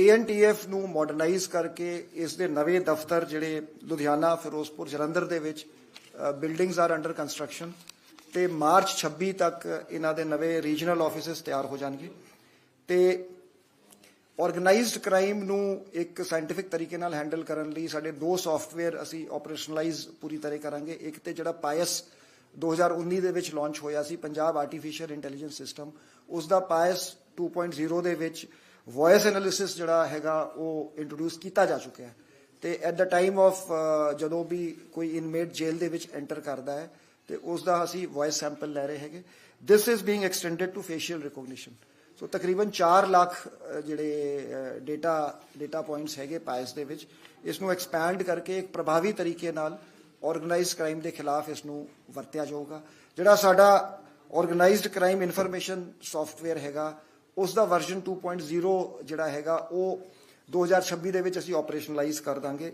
ANTF ਨੂੰ modernise ਕਰਕੇ ਇਸ ਦੇ ਨਵੇਂ ਦਫ਼ਤਰ ਜਿਹੜੇ ਲੁਧਿਆਣਾ, ਫਿਰੋਜ਼ਪੁਰ, ਜਲੰਧਰ ਦੇ ਵਿੱਚ ਬਿਲਡਿੰਗਸ ਆਰ ਅੰਡਰ ਕੰਸਟਰਕਸ਼ਨ ਤੇ ਮਾਰਚ 26 ਤੱਕ ਇਹਨਾਂ ਦੇ ਨਵੇਂ ਰੀਜਨਲ ਆਫਿਸਸ ਤਿਆਰ ਹੋ ਜਾਣਗੇ ਤੇ ਆਰਗੇਨਾਈਜ਼ਡ ਕ੍ਰਾਈਮ ਨੂੰ ਇੱਕ ਸਾਇੰਟਿਫਿਕ ਤਰੀਕੇ ਨਾਲ ਹੈਂਡਲ ਕਰਨ ਲਈ ਸਾਡੇ ਦੋ ਸੌਫਟਵੇਅਰ ਅਸੀਂ ਆਪਰੇਸ਼ਨਲਾਈਜ਼ ਪੂਰੀ ਤਰ੍ਹਾਂ ਕਰਾਂਗੇ। ਇੱਕ ਤੇ ਜਿਹੜਾ ਪਾਇਸ 2019 ਦੇ ਵਿੱਚ ਲਾਂਚ ਹੋਇਆ ਸੀ, ਪੰਜਾਬ ਆਰਟੀਫੀਸ਼ੀਅਲ ਇੰਟੈਲੀਜੈਂਸ ਸਿਸਟਮ ਉਸ ਦਾ ਪਾਇਸ 2.0 ਦੇ ਵਿੱਚ ਵੌਇਸ ਐਨਾਲਿਸਿਸ ਜਿਹੜਾ ਹੈਗਾ ਉਹ ਇੰਟਰੋਡਿਊਸ ਕੀਤਾ ਜਾ ਚੁੱਕਿਆ ਹੈ। ਤੇ ਐਟ ਦਾ ਟਾਈਮ ਆਫ ਜਦੋਂ ਵੀ ਕੋਈ ਇਨਮੇਟ ਜੇਲ੍ਹ ਦੇ ਵਿੱਚ ਐਂਟਰ ਕਰਦਾ ਹੈ, ਤੇ ਉਸ ਦਾ ਅਸੀਂ ਵੌਇਸ ਸੈਂਪਲ ਲੈ ਰਹੇ ਹੈਗੇ। This is being extended to facial recognition so ਤਕਰੀਬਨ 4 ਲੱਖ ਜਿਹੜੇ ਡੇਟਾ ਡੇਟਾ ਪੁਆਇੰਟਸ ਹੈਗੇ ਪਾਇਸ ਦੇ ਵਿੱਚ ਇਸ ਨੂੰ ਐਕਸਪੈਂਡ ਕਰਕੇ ਇੱਕ ਪ੍ਰਭਾਵੀ ਤਰੀਕੇ ਨਾਲ ਆਰਗੇਨਾਈਜ਼ਡ ਕ੍ਰਾਈਮ ਦੇ ਖਿਲਾਫ ਇਸ ਨੂੰ ਵਰਤਿਆ ਜਾਊਗਾ। ਜਿਹੜਾ ਸਾਡਾ ਆਰਗੇਨਾਈਜ਼ਡ ਕ੍ਰਾਈਮ ਇਨਫੋਰਮੇਸ਼ਨ ਸੌਫਟਵੇਅਰ ਹੈਗਾ ਉਸ ਦਾ ਵਰਜ਼ਨ 2.0 ਜਿਹੜਾ ਹੈਗਾ ਉਹ 2026 ਦੇ ਵਿੱਚ ਅਸੀਂ ਆਪਰੇਸ਼ਨਲਾਈਜ਼ ਕਰ ਦਾਂਗੇ।